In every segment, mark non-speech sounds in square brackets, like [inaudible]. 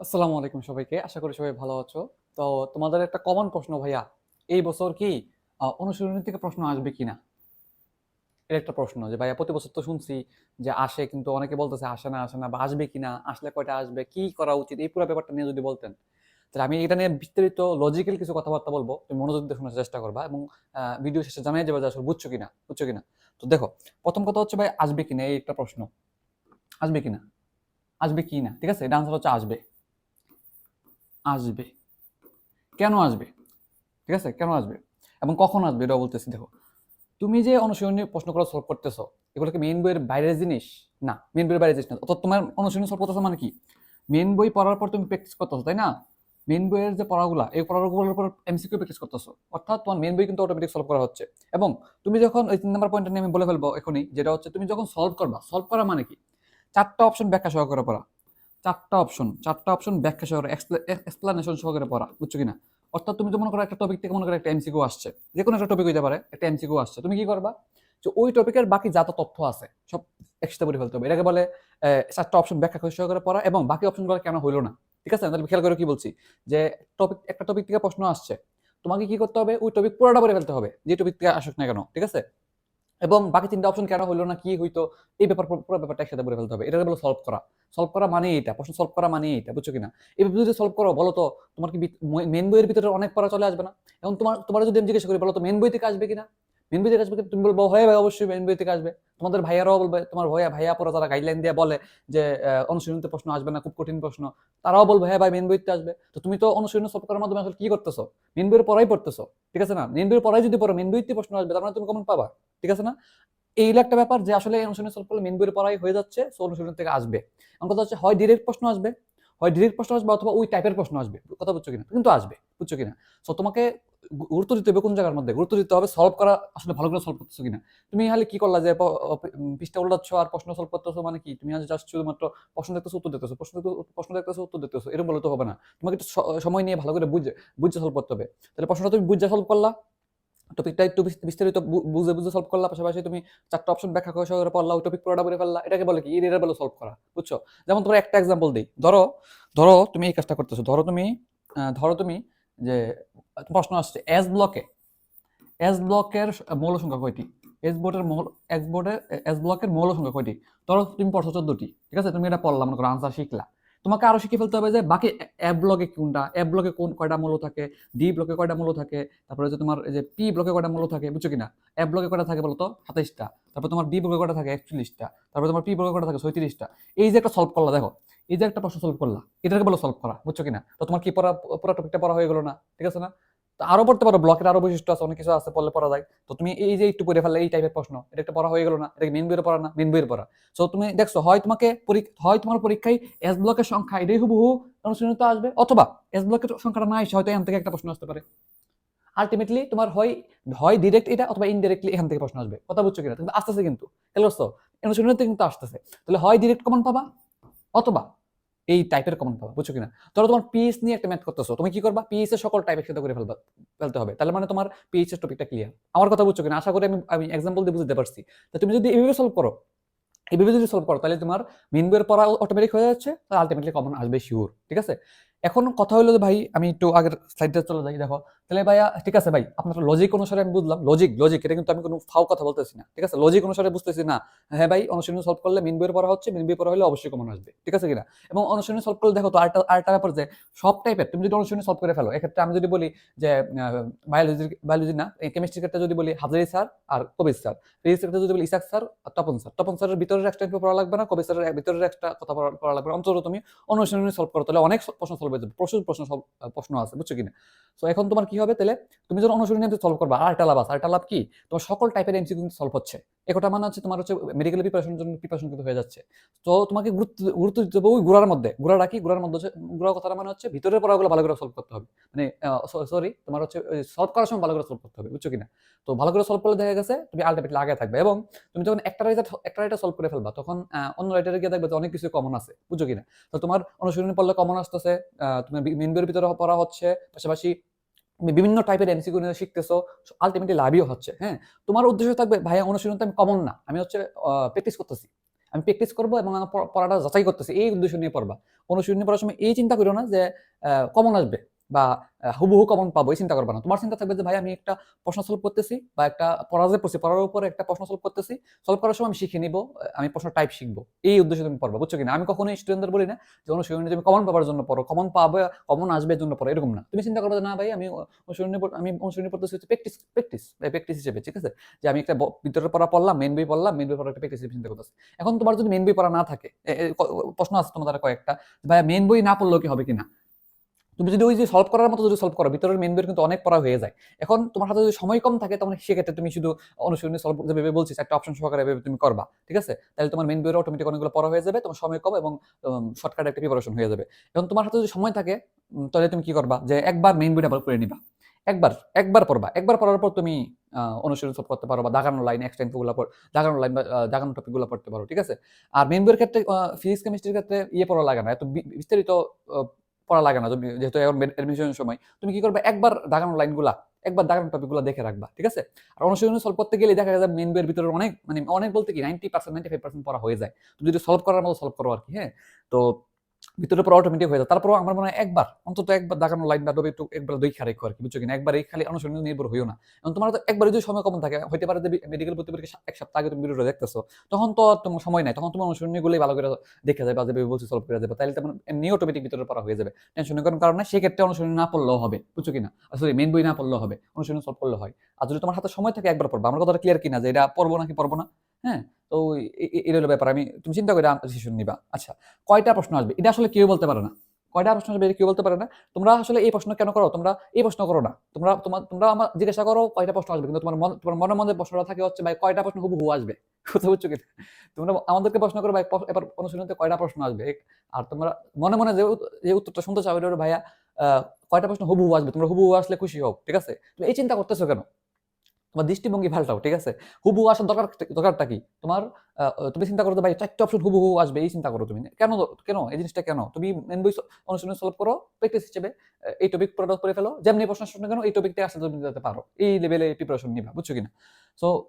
আসসালামু আলাইকুম সবাইকে। আশা করি সবাই ভালো আছো। তো তোমাদের একটা কমন প্রশ্ন ভাইয়া, এই বছর কি অনুশীলনী থেকে প্রশ্ন আসবে কিনা? এর একটা প্রশ্ন যে, ভাইয়া, প্রতি বছর তো শুনছি যে আসে, কিন্তু অনেকে বলতেছে আসে না আসে না বা আসবে কিনা, আসলে কয়টা আসবে, কি করা উচিত? এই পুরো ব্যাপারটা নিয়ে যদি বলতেন, তাহলে আমি এটা নিয়ে বিস্তারিত লজিক্যাল কিছু কথাবার্তা বলব। তুমি মনোযোগ দিয়ে শোনার চেষ্টা করবা এবং ভিডিও শেষে জানাই যাবে যে আসলে বুঝছ কিনা বুঝছ কিনা। তো দেখো, প্রথম কথা হচ্ছে ভাই, আসবে কিনা? এই একটা প্রশ্ন। আসবে কিনা? আসবে কিনা? ঠিক আছে? এটা আনসার হচ্ছে আসবে। আসবে। কেন আসবে? ঠিক আছে? কেন আসবে? এবং কখন আসবে? এটা বলতেছি, দেখো। তুমি যে অনুশীলনী প্রশ্নগুলো সলভ করতেছো এগুলোকে মেইন বইয়ের বাইরের জিনিস? না মেইন বইয়ের বাইরের জিনিস না। অর্থাৎ তোমার অনুশীলনী সলভ করতেছো মানে কি? মেইন বই পড়ার পর তুমি প্র্যাকটিস করতেছো, তাই না? মেন বইয়ের যে পড়াগুলা, এই পড়াগুলোর উপর এমসিকিউ প্র্যাকটিস করতেছো। অর্থাৎ তোমার মেন বই কিন্তু অটোমেটিক সলভ করা হচ্ছে। এবং তুমি যখন ওই তিন নাম্বার পয়েন্টটা নিয়ে আমি বলে ফেলব এখনই, যেটা হচ্ছে তুমি যখন সলভ করবা সলভ করা মানে কি? চারটা অপশন ব্যাখ্যা সহকারে পড়া। চারটা অপশন চারটা অপশন ব্যাখ্যা সহকারে এক্সপ্লানেশন সহকারে পড়া, বুঝছ কিনা? অর্থাৎ তুমি তো মনে করো একটা টপিক থেকে মনে করো একটা এমসিকিউ আসছে। যে কোনো একটা টপিক হইতে পারে, একটা এমসিকিউ আসছে। তুমি কি করবা? যে ওই টপিকের বাকি যত তথ্য আছে, সব একসাথে পড়ে ফেলতে হবে। এটাকে বলে চারটা অপশন ব্যাখ্যা সহকারে পড়া এবং বাকি অপশনগুলো কেন হইল না। ঠিক আছে? তাহলে খেয়াল করে কি বলছি? যে টপিক একটা টপিক থেকে প্রশ্ন আসছে। তোমাকে কি করতে হবে? ওই টপিক পুরোটা পড়ে ফেলতে হবে। যে টপিক থেকে আসুক না কেন। ঠিক আছে? এবং বাকি তিনটা অপশন কেন হইল না, কি হইতো, এই ব্যাপার পুরো ব্যাপারটা একসাথে বলে ফেলতে হবে। এটা বলো সলভ করা। সলভ করা মানে এটা। প্রশ্ন সলভ করা মানে এটা, বুঝছ কিনা? এভাবে যদি সলভ করো, বলো তো, তোমার কি মেন বইয়ের ভিতরে অনেক পড়া চলে আসবে না? এবং তোমার তোমার যদি আমি জিজ্ঞেস করি, বলো তো মেন বই থেকে আসবে কিনা? বই থেকে আসবে তুমি বলব হয় ভাই, অবশ্যই বই থেকে আসবে তোমাদের ভাইয়ারাও বলবে, তোমার ভাইয়া ভাইয়া পড়া যারা গাইডলাইন দিয়ে বলে যে অনুশীলনীতে প্রশ্ন আসবে না, খুব কঠিন প্রশ্ন। তারাও বলবে হ্যাঁ ভাই মেন আসবে। তো তুমি তো অনুশীলন সলভ করার মাধ্যমে আসলে কি করতেছো? মেন পড়াই পড়তেছো, ঠিক আছে না? মেন পড়াই যদি পড়ো মেন বইতে প্রশ্ন আসবে, তার মানে তুমি কমন পাবা, ঠিক আছে না? এই একটা ব্যাপার যে, আসলে অনুশীলন সলভ করলে মেন পড়াই হয়ে যাচ্ছে, সো অনুশীলন থেকে আসবে। আমার কথা হচ্ছে, হয় ডিরেক্ট প্রশ্ন আসবে, হয় ডিরেক্ট প্রশ্ন আসবে, অথবা ওই টাইপের প্রশ্ন আসবে। কথা বুঝছ কিনা? কিন্তু আসবে, বুঝছ কিনা? সো তোমাকে গুরুত্ব দিতে হবে কোন জায়গার মধ্যে? গুরুত্ব দিতে হবে সলভ করা আসলে ভালো করে সলভ করতেছো কিনা? তুমি হলে কি করলা যে পৃষ্ঠা উল্টাচ্ছ আর প্রশ্ন সলভ করতেছো মানে কি? তুমি আজ জাস্ট শুধুমাত্র প্রশ্ন দেখতেছো, উত্তর দেখতেছো। প্রশ্ন প্রশ্ন দেখতেছো, উত্তর দেখতেছো। এরকম বলে তো হবে না। তোমাকে একটু সময় নিয়ে ভালো করে বুঝে বুঝে সলভ করতে হবে। তাহলে প্রশ্নটা তুমি বুঝে সলভ করলা। টপিকটা একটু বিস- বিস্তারিত বুঝে বুঝে সলভ করলা। পাশাপাশি তুমি চারটা অপশন ব্যাখ্যা করে সহকারে পড়লা, ওই টপিক পুরোটা পড়ে ফেললা। এটাকে বলে কি? এটা বলে সলভ করা। বুঝছ? যেমন তোমার একটা এক্সাম্পল দিই। ধরো ধরো তুমি এই কাজটা করতেছো। ধরো তুমি ধরো তুমি যে প্রশ্ন আসছে এস ব্লকে এস ব্লকের মৌল সংখ্যা কয়টি? এস বোর্ডের মৌল এস বোর্ডের এস ব্লকের মৌল সংখ্যা কয়টি? ধরো তুমি পড়ছো চোদ্দটি, ঠিক আছে? তুমি এটা পড়লা, মনে করো আনসার শিখলা। তোমাকে আরও শিখে ফেলতে হবে যে বাকি এ ব্লকে কোনটা এ ব্লকে কোন কয়টা মৌল থাকে ডি ব্লকে কয়টা মৌল থাকে, তারপরে যে তোমার যে পি ব্লকে কয়টা মৌল থাকে, বুঝছ কিনা? এ ব্লকে কয়টা থাকে বলতো? সাতাইশটা। তারপর তোমার ডি ব্লকে কয়টা থাকে? একচল্লিশটা। তারপর তোমার পি ব্লকে কয়টা থাকে? ছয়ত্রিশটা। এই যে একটা সলভ করলা, দেখো, এই যে একটা প্রশ্ন সলভ করলা, এটাকে বলো সলভ করা, বুঝছ কিনা? তো তোমার কি পড়া, পুরো টপিকটা পড়া হয়ে গেলো না, ঠিক আছে না? তো আরও পড়তে পারো, ব্লকের আরও বৈশিষ্ট্য আছে, অনেক কিছু আছে, পড়লে পড়া যায়। তো তুমি এই যে একটু পড়ে ফেললে, এই টাইপের প্রশ্ন, এটা একটা পড়া হয়ে গেলো না, এটা মেন বইয়ের পড়া না? মেন বইয়ের পড়া। সো তুমি দেখছ, হয় তোমাকে হয় তোমার পরীক্ষায় এস ব্লকের সংখ্যা এটাই হুবহু অনুশীলনীতে আসবে, অথবা এস ব্লকের সংখ্যাটা না এসে হয়তো এখান থেকে একটা প্রশ্ন আসতে পারে। আলটিমেটলি তোমার হয় হয় ডিরেক্ট এটা, অথবা ইনডিরেক্টলি এখান থেকে প্রশ্ন আসবে। কথা বুঝছ কিনা? কিন্তু আসতেছে কিন্তু। করছ? অনুশীলনীতে কিন্তু আসতেছে। তাহলে হয় ডিরেক্ট কমন পাবা, অথবা এই টাইপের কমন পাবা, বুঝছ কিনা? ধরো তোমার পিএইচ নিয়ে একটা ম্যাথ করতেছো, তুমি কি করবা? পিএইচ এর সকল টাইপ একসাথে করে ফেলবা, ফেলতে হবে। তাহলে মানে তোমার পিএইচ এর টপিকটা ক্লিয়ার আমার কথা বুঝছ কিনা? আশা করি আমি আমি এক্সাম্পল দিয়ে বুঝতে পারছি। তো তুমি যদি এইভাবে সলভ করো এইভাবে যদি সলভ করো, তাহলে তোমার মেন বইয়ের পড়া অটোমেটিক হয়ে যাচ্ছে তাহলে আলটিমেটলি কমন আসবে শিওর ঠিক আছে? এখন কথা হলো যে ভাই, আমি একটু আগের স্লাইডটা চলে যাই, দেখো। তাহলে ভাইয়া, ঠিক আছে ভাই, আপনার লজিক অনুসারে আমি বুঝলাম। লজিক লজিক এটা কিন্তু আমি কোনো ফাও কথা বলতেছি না, ঠিক আছে? লজিক অনুসারে বুঝতেছি না। হ্যাঁ ভাই, অনুশীলনী সলভ করলে মেন বইয়ের পড়া হচ্ছে মিন বই পড়া হলে অবশ্যই কমন আসবে, ঠিক আছে কিনা? এবং অনুশীলনী সলভ করলে দেখো তো আরেকটা আরেকটা ব্যাপার যে সব টাইপের তুমি যদি অনুশীলনী সলভ করে ফেলো, এক্ষেত্রে আমি যদি বলি যে বায়োলজি বায়োলজি না কেমিস্ট্রির ক্ষেত্রে যদি বলি হাজারি স্যার আর কবির স্যার ফিজিক্সের ক্ষেত্রে যদি বলি ইসাক স্যার আর তপন স্যার তপন স্যারের ভিতরের একটা পড়া লাগবে না? কবির স্যারের ভিতরের একটা কথা পড়া লাগবে অন্তত তুমি অনুশীলনী সলভ করো, তাহলে অনেক প্রশ্ন সলভ যাবে প্রচুর প্রশ্ন সব প্রশ্ন আছে, বুঝছ কিনা তো এখন তোমার কি হবে? তাহলে তুমি যখন অনুশীলনী সলভ করবা, আর একটা লাভ আছে আরেকটা লাভ কি? তোমার সকল টাইপের এমসি কিন্তু সলভ হচ্ছে। একটা মানে হচ্ছে তোমার হচ্ছে মেডিকেল প্রিপারেশনের জন্য প্রিপারেশন কিন্তু হয়ে যাচ্ছে। তো তোমাকে গুরুত্ব গুরুত্ব দিতে হবে ওই গুড়ার মধ্যে। গুড়াটা কি গুড়ার মধ্যে হচ্ছে, গুড়া কথাটা মানে হচ্ছে ভিতরের পড়াগুলো ভালো করে সলভ করতে হবে। মানে সরি তোমার হচ্ছে সলভ করার সময় ভালো করে সলভ করতে হবে, বুঝছ কিনা? তো ভালো করে সলভ করলে দেখা গেছে তুমি আলটিমেটলি আগে থাকবে এবং তুমি যখন একটা রাইটার একটা রাইটার সলভ করে ফেলবা, তখন অন্য রাইটারে গিয়ে দেখবে যে অনেক কিছু কমন আছে, বুঝছ কিনা? তো তোমার অনুশীলনী পড়লে কমন আসতেছে তোমার মেন ভিতরে পড়া হচ্ছে, পাশাপাশি তুমি বিভিন্ন টাইপের এমসিকিউ নিয়ে শিখতেছো আলটিমেটলি লাভই হচ্ছে হ্যাঁ? তোমার উদ্দেশ্য থাকবে, ভাইয়া তো আমি কমন না, আমি হচ্ছে প্র্যাকটিস করতেছি। আমি প্র্যাকটিস করব এবং আমার পড়াটা যাচাই করতেছি, এই উদ্দেশ্য নিয়ে পড়বা। অনুশীলনী পড়ার সময় এই চিন্তা করো না যে কমন আসবে। বা হুবহু কমন পাবো এই চিন্তা করবা না। তোমার চিন্তা থাকবে যে, ভাই, আমি একটা প্রশ্ন সলভ করতেছি বা একটা পড়া যে পড়ছি, পড়ার উপরে একটা প্রশ্ন সলভ করতেছি সলভ করার সময় আমি শিখে নিব আমি প্রশ্ন টাইপ শিখব। এই উদ্দেশ্যে তুমি পড়বা, বুঝছ কিনা? আমি কখনোই স্টুডেন্টদের বলি না যে অনুশীলনী তুমি কমন পাওয়ার জন্য পড়ো কমন পাবে কমন আসবে জন্য পড়ো। এরকম না। তুমি চিন্তা করবে না ভাই, আমি অনুশীলনী আমি অনুশীলনী পড়তেছি হচ্ছে প্র্যাকটিস প্র্যাকটিস প্র্যাকটিস হিসেবে, ঠিক আছে? যে, আমি একটা ব- ভিতরের পড়া পড়লাম মেন বই পড়লাম মেন বই পড়া একটা প্র্যাকটিস চিন্তা করতেছি। এখন তোমার যদি মেন বই পড়া না থাকে প্রশ্ন আছে তোমাদের কয়েকটা ভাই মেন বই না পড়লেও কি হবে কিনা? তুমি যদি ওই যে সলভ করার মতো যদি সলভ করো, ভিতরের মেন বইয়ের কিন্তু অনেক পড়া হয়ে যায়। এখন তোমার হাতে যদি সময় কম থাকে, তখন সেক্ষেত্রে তুমি শুধু অনুশীলনী সলভ যেভাবে বলছি একটা অপশন সহকারে এভাবে তুমি করবা, ঠিক আছে? তাহলে তোমার মেন বইয়ের অটোমেটিক অনেকগুলো পড়া হয়ে যাবে, তোমার সময় কম এবং শর্টকাট একটা প্রিপারেশন হয়ে যাবে। এবং তোমার হাতে যদি সময় থাকে তাহলে তুমি কি করবা? যে একবার মেন বইটা করে নিবা। একবার একবার পড়বা। একবার পড়ার পর তুমি অনুশীলন সব করতে পারো বা দাগানো লাইন এক্সটেন্ডগুলো দাগানো লাইন বা দাগানো টপিকগুলো পড়তে পারো, ঠিক আছে? আর মেইন বইয়ের ক্ষেত্রে ফিজিক্স কেমিস্ট্রির ক্ষেত্রে ইয়ে পড়া লাগে না। এত বিস্তারিত পড়া লাগে না। তুমি যেহেতু এখন অ্যাডমিশনের সময়, তুমি কি করবে? একবার দাগানো লাইনগুলা একবার দাগানো টপিকগুলো দেখে রাখবা, ঠিক আছে? আর অনুশীলন সলভ করতে গেলে দেখা যায় মেন বইয়ের ভিতরে অনেক মানে অনেক বলতে কি ninety percent ninety five percent পড়া হয়ে যায়। তুমি যদি সলভ করার মতো সলভ করো আর কি হ্যাঁ? তো ভিতরে পড়া অটোমেটিক হয়ে যায়। তারপর আমার মনে হয় একবার, অন্তত একবার দাগানো লাইন বা একটু একবার দুই খারেক আর কি, বুঝছ কিনা? একবার এই খালি অনুসরণ নির্ভর হইও না। এবং তোমার তো একবার যদি সময় কম থাকে, হইতে পারে যে মেডিকেল ভর্তি এক সপ্তাহ আগে তুমি ভিডিওটা দেখতেছো, তখন তো তোমার সময় নাই। তখন তোমার অনুসরণ গুলোই ভালো করে দেখে যাবে বা যেভাবে বলছি সলভ করে যাবে। তাহলে তেমন এমনি অটোমেটিক ভিতরে পড়া হয়ে যাবে। টেনশনের কোনো কারণে সেক্ষেত্রে অনুসরণ না পড়লেও হবে, বুঝছ কিনা? সরি মেন বই না পড়লেও হবে অনুসরণ সলভ করলে হয়। আর যদি তোমার হাতে সময় থাকে, একবার পড়বা। আমার কথাটা ক্লিয়ার কিনা? যে এটা পড়ব নাকি পড়ব না? হ্যাঁ? তো এটা হলো ব্যাপার। আমি, তুমি চিন্তা করে ডিসিশন নিবা। আচ্ছা কয়টা প্রশ্ন আসবে? এটা আসলে কেউ বলতে পারে না। কয়টা প্রশ্ন আসবে কেউ বলতে পারে না। তোমরা আসলে এই প্রশ্ন কেন করো? তোমরা এই প্রশ্ন করো না। তোমরা তোমার তোমরা আমার জিজ্ঞাসা করো কয়টা প্রশ্ন আসবে, কিন্তু তোমার মন, তোমার মনে মনে প্রশ্নটা থাকে হচ্ছে, ভাই, কয়টা প্রশ্ন হুবহু আসবে? [laughs] কথা বুঝছ কি তোমরা আমাদেরকে প্রশ্ন করো, ভাই এবার অনুশীলনীতে কয়টা প্রশ্ন আসবে? আর তোমরা মনে মনে যে যে উত্তরটা শুনতে চাও ভাইয়া কয়টা প্রশ্ন হুবহু আসবে? তোমরা হুবহু আসলে খুশি হোক ঠিক আছে? তুমি এই চিন্তা করতেছো কেন? তোমার দৃষ্টিভঙ্গি পাল্টাও ঠিক আছে? হুবহু আসার দরকার দরকারটা কি? তোমার তুমি চিন্তা করো ভাই চারটে অপশন হুবহু আসবে, এই চিন্তা করো তুমি। কেন কেন? এই জিনিসটা কেন? তুমি মেন বই অনুশীলন সলভ করো প্র্যাকটিস হিসেবে এই টপিক পুরোটা করে ফেলো। যেমনি প্রশ্ন আসবে না কেন, এই টপিকটা আসলে তুমি যেতে পারো। এই লেভেলে প্রিপারেশন নিবা, বুঝছ কিনা? সো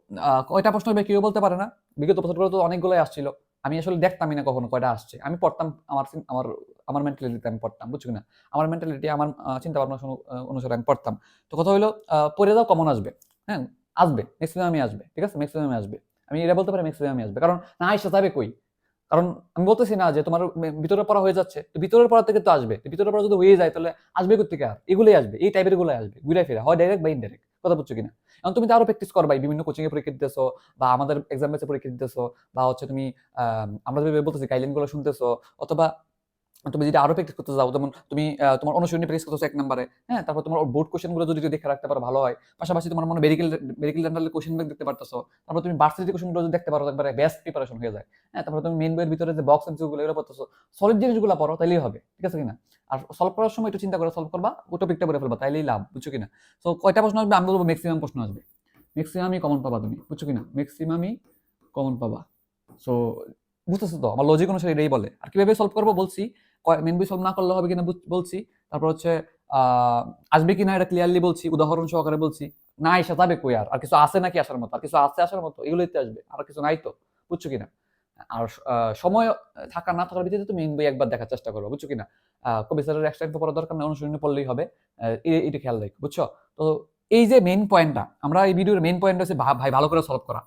কয়টা প্রশ্ন হবে কেউ বলতে পারে না। বিগত বছরগুলো তো অনেকগুলোই আসছিল। আমি আসলে দেখতামই না কখনো কয়টা আসছে। আমি পড়তাম আমার আমার আমার মেন্টালিটিতে আমি পড়তাম, বুঝছ কিনা? আমার মেন্টালিটি আমার চিন্তা ভাবনা অনু- অনুসারে আমি পড়তাম। তো কথা হলো পড়ে যাও, কমন আসবে। হ্যাঁ আসবে ম্যাক্সিমামই আসবে, ঠিক আছে? ম্যাক্সিমামই আসবে। আমি এটা বলতে পারি ম্যাক্সিমামই আসবে। কারণ না আইসা যাবে কই? কারণ আমি বলতেছি না যে তোমার ভিতরের পড়া হয়ে যাচ্ছে, তো ভিতরের পড়া থেকে তো আসবে। তো ভিতরের পড়া যদি হয়ে যায়, তাহলে আসবে কোথেকে আর? এগুলোই আসবে, এই টাইপের গুলোই আসবে, ঘুরে ফিরে। হয় ডাইরেক্ট বা ইনডাইরেক্ট কথা বুঝছ কিনা? এখন তুমি তো আরও প্র্যাকটিস করবাই বিভিন্ন কোচিং এ পরীক্ষা দিতেছো, বা আমাদের এক্সাম বেসে পরীক্ষা দিতেছো, বা হচ্ছে তুমি আমরা বলতেছি গাইডলাইনগুলো শুনতেছো, অথবা তুমি যদি আরও প্র্যাকটিস করতে যাও, যেমন তুমি তোমার অনুশীলনী প্র্যাকটিস করতেছো এক নম্বরে হ্যাঁ? তারপর তোমার বোর্ড কোশ্চেনগুলো যদি দেখে রাখতে পারো, ভালো হয়। পাশাপাশি তোমার মনে মেডিকেল মেডিকেল ডেন্টালের কোশ্চেন ব্যাংক দেখতে পারতেছো। তারপর তুমি ভার্সিটি কোশ্চেনগুলো যদি দেখতে পারো একবারে বেস্ট প্রিপারেশন হয়ে যায় হ্যাঁ? তারপর তুমি মেন বইয়ের ভিতরে যে বক্স এমসিকিউ গুলো এগুলো পড়তেছো সলিড জিনিসগুলো পড়ো, তাইলেই হবে, ঠিক আছে কিনা? আর সলভ করার সময় একটু চিন্তা করে সলভ করবা ও টপিকটা পড়ে ফেলবা, তাইলেই লাভ, বুঝছ কিনা? সো কয়টা প্রশ্ন আসবে? আমি বলব ম্যাক্সিমাম প্রশ্ন আসবে। ম্যাক্সিমামই কমন পাবা তুমি, বুঝছ কিনা? ম্যাক্সিমামই কমন পাবা। সো বুঝতেছো তো? আমার লজিক অনুসারে এটাই বলে। আর কীভাবে সলভ করব বলছি মেন বই সলভ না করলে হবে কিনা বলছি। তারপর হচ্ছে আসবে কিনা এটা ক্লিয়ারলি বলছি, উদাহরণ সহকারে বলছি। না এসে যাবে কই আর? আর কিছু আছে নাকি আসার মতো? আর কিছু আছে আসার মতো? এগুলোতে আসবে, আর কিছু নাই তো, বুঝছ কিনা? আর সময় থাকা না থাকার ভিত্তিতে তুমি মেন বই একবার দেখার চেষ্টা করো বুঝছ কিনা? কবি স্যারের এক্সট্রা ইনফো পড়ার দরকার নেই, অনুশীলনী পড়লেই হবে। এটা খেয়াল রাখো, বুঝছ? তো এই যে মেইন পয়েন্টটা আমরা এই ভিডিওর মেইন পয়েন্ট হচ্ছে ভাই ভালো করে সলভ করা।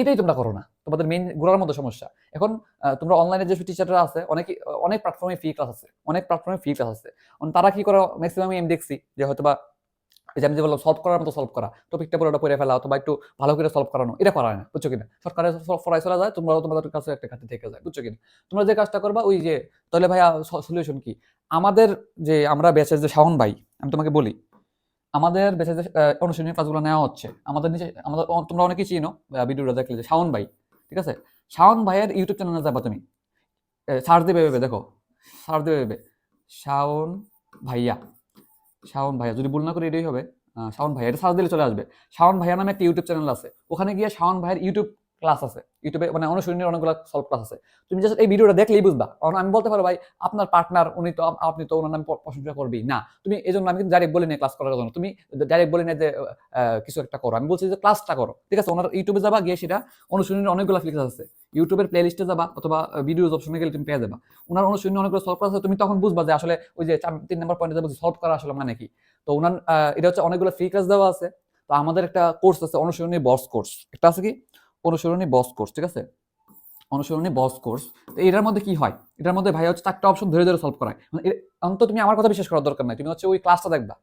এটাই তোমরা করো না। তোমাদের মেইন গোড়ার মতো সমস্যা। এখন তোমরা অনলাইনে যে টিচাররা আছে অনেক অনেক প্ল্যাটফর্মে ফ্রি ক্লাস আছে অনেক প্ল্যাটফর্মে ফ্রি ক্লাস আছে। তারা কি করে ম্যাক্সিমাম আমি দেখছি যে হয়তো বা যে আমি যে বললাম সলভ করার মতো সলভ করা। টপিকটা পুরোটা পড়ে ফেলা অথবা একটু ভালো করে সলভ করানো এটা করা না বুঝছ কিনা? সরকারের ফরাই চলা যায় তোমরা তোমাদের কাছে একটা কাছে থেকে যায় বুঝছ কিনা? তোমরা যে কাজটা করবা ওই যে তাহলে ভাইয়া সলিউশন কি? আমাদের যে আমরা ব্যাচের যে শাওন ভাই আমি তোমাকে বলি আমাদের বেঁচে যে আহ, অনুশীলনী ক্লাসগুলো নেওয়া হচ্ছে। আমাদের নিচে আমাদের তোমরা অনেকেই চিনো ভিডিওটা দেখলে যে শাওন ভাই ঠিক আছে? শাওন ভাইয়ের ইউটিউব চ্যানেলে যাবা তুমি। সার্চ দেবে ভেবে দেখো। সার্চ দেবে ভেবে শাওন ভাইয়া। শাওন ভাইয়া, যদি ভুল না করি এটাই হবে শাওন ভাইয়া, এটা সার্চ দিলে চলে আসবে। শাওন ভাইয়া নামে একটা ইউটিউব চ্যানেল আছে। ওখানে গিয়ে শাওন ভাইয়ের ইউটিউব ক্লাস আছে। ইউটিউবে মানে অনুশীলনীর অনেকগুলো সলভ ক্লাস আছে। তুমি জাস্ট এই ভিডিওটা দেখলেই বুঝবা। কারণ আমি বলতে পারো ভাই, আপনার পার্টনার উনি তো আপনি তো ওনার নাম প্রশংসা করবেই। না, তুমি এই জন্য আমি কিন্তু ডাইরেক্ট বলি না ক্লাস করার জন্য। তুমি ডাইরেক্ট বলি না যে কিছু একটা করো। আমি বলছি যে ক্লাসটা করো। ঠিক আছে, ওনার ইউটিউবে যাবা, গিয়ে সেটা অনুশীলনের অনেকগুলো ক্লাস আছে। ইউটিউবের প্লে লিস্টে যাবা অথবা ভিডিওজ অপশনে গেলে তুমি পেয়ে যাবা। ওনার অনুশীলনী অনেকগুলো সলভ করা আছে, তুমি তখন বুঝবা যে আসলে ওই যে চার, তিন নম্বর পয়েন্টে যাব সলভ করা আসলে মানে কি। তো ওনার এটা হচ্ছে অনেকগুলো ফ্রি ক্লাস দেওয়া আছে। তো আমাদের একটা কোর্স আছে অনুশীলনী বস কোর্স একটা আছে কি? অনুশীলনী বস কোর্স ঠিক আছে? অনুশীলনী বস কোর্স তো এটার মধ্যে কি হয়? এটার মধ্যে ভাই হচ্ছে চারটা অপশন ধরে ধরে সলভ করায়। মানে অন্তত তুমি আমার কথা বিশ্বাস করার দরকার নাই। তুমি হচ্ছে ওই ক্লাসটা দেখবা।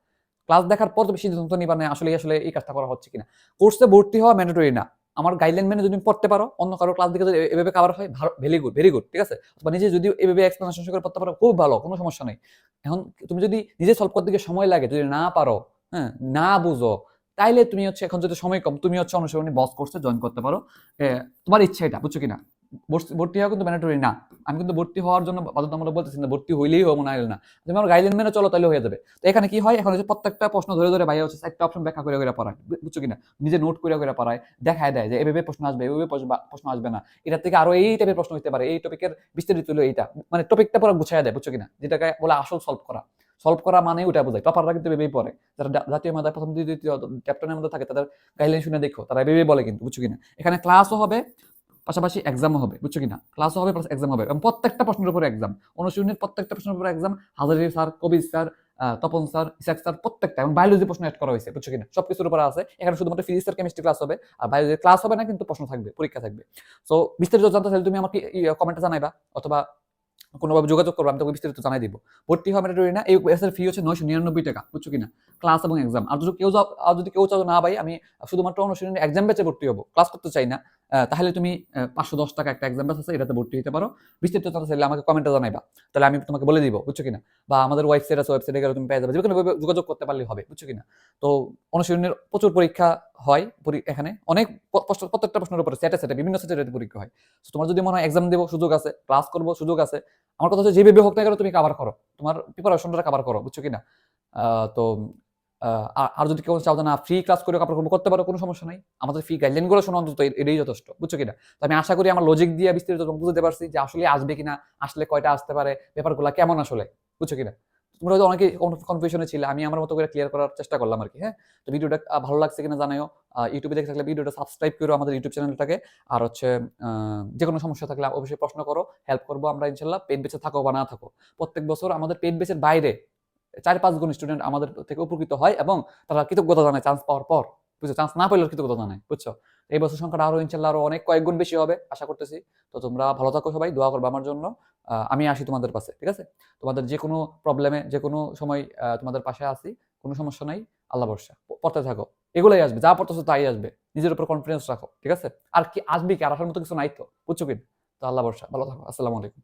ক্লাস দেখার পর তুমি সিদ্ধান্ত নিবা না আসলে আসলে এই কাজটা করা হচ্ছে কিনা। কোর্সে ভর্তি হওয়া ম্যান্ডেটরি না। আমার গাইডলাইন মেনে যদি পড়তে পারো, অন্য কারও ক্লাস দিকে যদি এভাবে কাভার হয়, ভেরি গুড ভেরি গুড ঠিক আছে? অথবা নিজে যদি এভাবে এক্সপ্লেনেশন করে পড়তে পারো, খুব ভালো, কোনো সমস্যা নেই। এখন তুমি যদি নিজে সলভ করতে গিয়ে সময় লাগে, যদি না পারো হ্যাঁ না বুঝো তাইলে তুমি হচ্ছে এখন যদি সময় কম, তুমি হচ্ছে অনুসরণী বস কোর্সে জয়েন করতে পারো। তোমার ইচ্ছা এটা, বুঝছ কিনা? ভর্তি- হওয়া কিন্তু ম্যান্ডেটরি না। আমি কিন্তু ভর্তি হওয়ার জন্য বাধ্যতামূলক বলতেছি না, ভর্তি হইলেই হব, না না। তুমি আমার গাইডলাইন মেনে চলো তাহলে হয়ে যাবে। তো এখানে কি হয়? এখন হচ্ছে প্রত্যেকটা প্রশ্ন ধরে ধরে ভাই হচ্ছে একটা অপশন ব্যাখ্যা করে করে পড়ায়। বুঝছ কিনা? নিজে নোট করে করে পড়ায়। দেখায় দেয় যে এভাবে প্রশ্ন আসবে, এভাবে প্রশ্ন- আসবে না। এটার থেকে আরও এই টাইপের প্রশ্ন হতে পারে। এই টপিকের বিস্তারিত হলো এইটা। মানে টপিকটা পুরো গুছায় দেয়, বুঝছ কিনা? যেটাকে বলে আসল সলভ করা। সলভ করা মানে ওটা বোঝায়। টপাররা কিন্তু এভাবেই পড়ে। যারা জাতীয় মেধায় প্রথম দ্বিতীয় চ্যাপ্টারের মধ্যে থাকে, তাদের গাইডলাইন শুনে দেখো, তারা এভাবেই বলে কিন্তু, বুঝছ কিনা? এখানে ক্লাসও হবে, পাশাপাশি এক্সামও হবে, বুঝছ কিনা? ক্লাসও হবে প্লাস এক্সাম হবে এবং প্রত্যেকটা প্রশ্নের উপরে এক্সাম অনুশীলনের প্রত্যেকটা প্রশ্নের উপরে exam Hazari sir, Kabir sir Tapan sir, Ishaq sir, প্রত্যেকটা এবং বায়োলজি প্রশ্ন অ্যাড করা হয়েছে, বুঝছ কিনা? সব কিছুর উপরে আছে। এখানে শুধুমাত্র ফিজিক্স আর কেমিস্ট্রি ক্লাস হবে, আর বায়োলজি ক্লাস হবে না, কিন্তু প্রশ্ন থাকবে, পরীক্ষা থাকবে। সো বিস্তারিত জানতে চাইলে তুমি আমাকে কমেন্টে জানাইবা, অথবা কোনোভাবে যোগাযোগ করব, আমি তোকে বিস্তারিত জানাই দিব। ভর্তি হওয়া ম্যান্ডেটরি না, এই এসের ফি হচ্ছে নয়শো নিরানব্বই টাকা, বুঝছ কিনা? ক্লাস এবং এক্সাম আর যদি কেউ আর যদি কেউ চাও না ভাই, আমি শুধুমাত্র অনুশীলনী এক্সাম ব্যাচে ভর্তি হব। ক্লাস করতে চাই না তাহলে তুমি পাঁচশো দশ টাকা একটা এক্সাম ব্যাচ আছে, এটাতে ভর্তি হতে পারো। বিস্তারিত জানতে চাইলে আমাকে কমেন্টে জানাইবা। তাহলে আমি তোমাকে বলে দিব, বুঝছ কিনা? বা আমাদের ওয়েবসাইট আছে ওয়েবসাইটে গেলে তুমি পেয়ে যাবে। যে কোনো যোগাযোগ করতে পারলে হবে, বুঝছ কিনা? তো অনুশীলনের প্রচুর পরীক্ষা হয় এখানে অনেক প্রত্যেকটা প্রশ্নের উপরে সেটে সেটে বিভিন্ন সেটে পরীক্ষা হয়। তো তোমার যদি মনে হয় এক্সাম দেবো, সুযোগ আছে ক্লাস করব, সুযোগ আছে, আমার কথা হচ্ছে যেভাবে হোক না কেন তুমি করো। তোমার প্রিপারেশনটা করো, বুঝছ তো আর- যদি কেউ চাও না ফ্রি ক্লাস করে করব, করতে পারো, কোনো সমস্যা নাই। আমাদের ফ্রি গাইডলাইনগুলো শোনা অন্তত এটাই যথেষ্ট, বুঝছ কিনা তো আমি আশা করি আমার লজিক দিয়ে বিস্তারিত বুঝতে পারছি যে আসলে আসবে কিনা, আসলে কয়টা আসতে পারে ব্যাপারগুলো কেমন আসলে, বুঝছ কিনা তোমরা হয়তো অনেকে কনফিউশনে ছিলে, আমি আমার মতো করে ক্লিয়ার করার চেষ্টা করলাম আর কি হ্যাঁ? তো ভিডিওটা ভালো লাগছে কিনা জানাও ইউটিউবে দেখে থাকলে ভিডিওটা সাবস্ক্রাইব করো আমাদের ইউটিউব চ্যানেলটাকে আর হচ্ছে যে কোনো সমস্যা থাকলে অবশ্যই প্রশ্ন করো হেল্প করব আমরা ইনশাল্লাহ পেড বেচে থাকো বা না থাকো। প্রত্যেক বছর আমাদের পেড বেচের বাইরে চার পাঁচ গুণ স্টুডেন্ট আমাদের থেকে উপকৃত হয় এবং তারা কৃতজ্ঞতা জানায় চান্স পাওয়ার পর। বুঝছ? চান্স না পেলেও কৃতজ্ঞতা জানায়, বুঝছ? এই বছর সংখ্যাটা আরও ইনশাল্লাহ আরও অনেক কয়েক গুণ বেশি হবে, আশা করতেছি। তো তোমরা ভালো থাকো সবাই, দোয়া করবে আমার জন্য। আমি আসি তোমাদের পাশে ঠিক আছে? তোমাদের যে কোনো প্রবলেমে যে কোনো সময় তোমাদের পাশে আসি কোনো সমস্যা নাই, আল্লাহ ভরসা পড়তে থাকো। এগুলোই আসবে, যা পড়তেছো তাই আসবে, নিজের উপর কনফিডেন্স রাখো, ঠিক আছে? আর কি, আসবে কি? আর আসার মতো কিছু নাই তো, বুঝছ কি? তো আল্লাহ ভরসা, ভালো থাকো, আসসালামু আলাইকুম।